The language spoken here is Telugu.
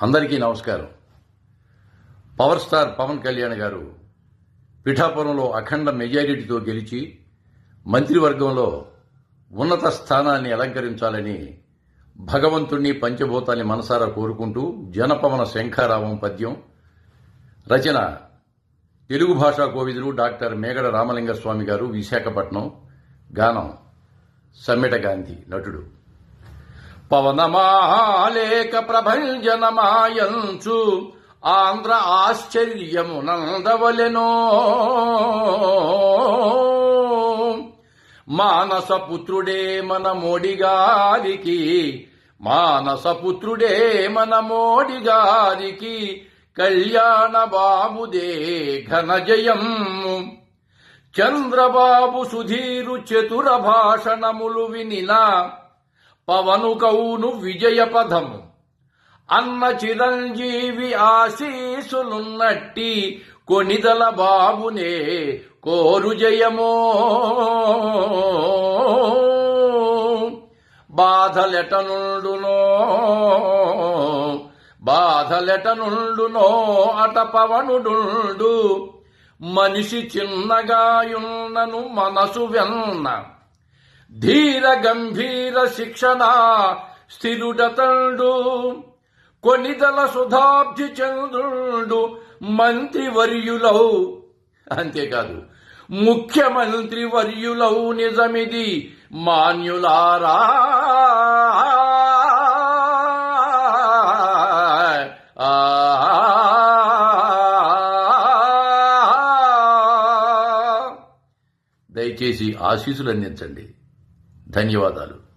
అందరికీ నమస్కారం. పవర్ స్టార్ పవన్ కళ్యాణ్ గారు పిఠాపురంలో అఖండ మెజారిటీతో గెలిచి మంత్రివర్గంలో ఉన్నత స్థానాన్ని అలంకరించాలని భగవంతుణ్ణి పంచభూతాన్ని మనసారా కోరుకుంటూ జనపవన శంఖారావం పద్యం రచన తెలుగు భాషా కోవిదులు డాక్టర్ మేగడ రామలింగస్వామి గారు విశాఖపట్నం. గానం సమ్మెట గాంధీ నటుడు. పవనమాలేక ప్రభంజనమాయంచు ఆంధ్ర ఆశ్చర్యము నందవలెనో. మానసపుత్రుడే మన మోడిగారికి మానసపుత్రుడే మన మోడిగారికి కళ్యాణ బాబుదే ఘన జయం చంద్రబాబు సుధీరు చతుర భాషణములు వినినా పవను కౌను అన్న చిరంజీవి ఆశీసులున్నట్టి కొనిదల బాబునే కోరు జయమో. బాధలెటనుండునో బాధలెటనుండునో అట పవనుడుండు. మనిషి చిన్నగాయున్నను మనసు వెన్న ధీర గంభీర శిక్షణ స్థిరుడతండు కొనిదల సుధాబ్ది చంద్రుడు మంత్రివర్యులౌ అంతేకాదు ముఖ్యమంత్రి వర్యులౌ నిజమిది మాన్యులారా. దయచేసి ఆశీసులు అందించండి. ధన్యవాదాలు.